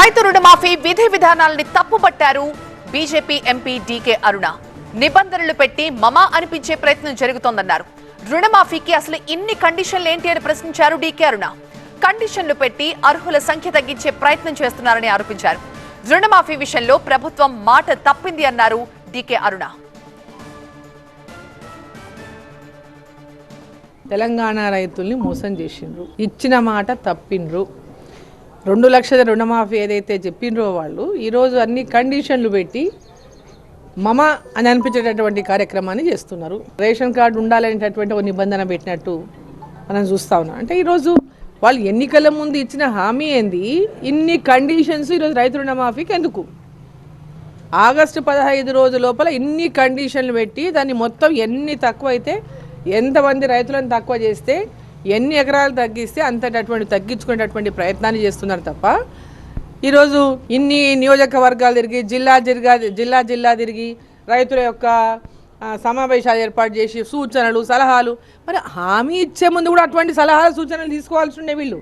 రైతు రుణమాఫీ విధి విధానాల్ని తప్పుపట్టారు బీజేపీ ఎంపీ డీకే అరుణ. నిబంధనలు పెట్టి మమా అనిపించే ప్రయత్నం జరుగుతోందన్నారు. రుణమాఫీకి అసలు ఇన్ని కండిషన్లు ఏంటి అని ప్రశ్నించారు డీకే అరుణ. కండిషన్లు పెట్టి అర్హుల సంఖ్య తగ్గించే ప్రయత్నం చేస్తున్నారని ఆరోపించారు. రుణమాఫీ విషయంలో ప్రభుత్వం మాట తప్పింది అన్నారు డీకే అరుణ. తెలంగాణ రైతుల్ని మోసం చేసిండ్రు. ఇచ్చిన మాట తప్పిండ్రు. రెండు లక్షల రుణమాఫీ ఏదైతే చెప్పిండ్రో వాళ్ళు ఈరోజు అన్ని కండిషన్లు పెట్టి మమ అని అనిపించేటటువంటి కార్యక్రమాన్ని చేస్తున్నారు. రేషన్ కార్డు ఉండాలనేటటువంటి ఒక నిబంధన పెట్టినట్టు మనం చూస్తా ఉన్నాం. అంటే ఈరోజు వాళ్ళు ఎన్నికల ముందు ఇచ్చిన హామీ ఏంది? ఇన్ని కండిషన్స్ ఈరోజు రైతు రుణమాఫీకి ఎందుకు? ఆగస్టు పదహైదు రోజు లోపల ఇన్ని కండిషన్లు పెట్టి దాన్ని మొత్తం ఎన్ని తక్కువ అయితే ఎంతమంది రైతులను తక్కువ చేస్తే ఎన్ని ఎకరాలు తగ్గిస్తే అంతటటువంటి తగ్గించుకునేటటువంటి ప్రయత్నాన్ని చేస్తున్నారు తప్ప ఈరోజు ఇన్ని నియోజకవర్గాలు తిరిగి జిల్లా జిల్లా జిల్లా జిల్లా తిరిగి రైతుల యొక్క సమావేశాలు ఏర్పాటు చేసి సూచనలు సలహాలు మరి హామీ ఇచ్చే ముందు కూడా అటువంటి సలహాలు సూచనలు తీసుకోవాల్సి ఉండే వీళ్ళు.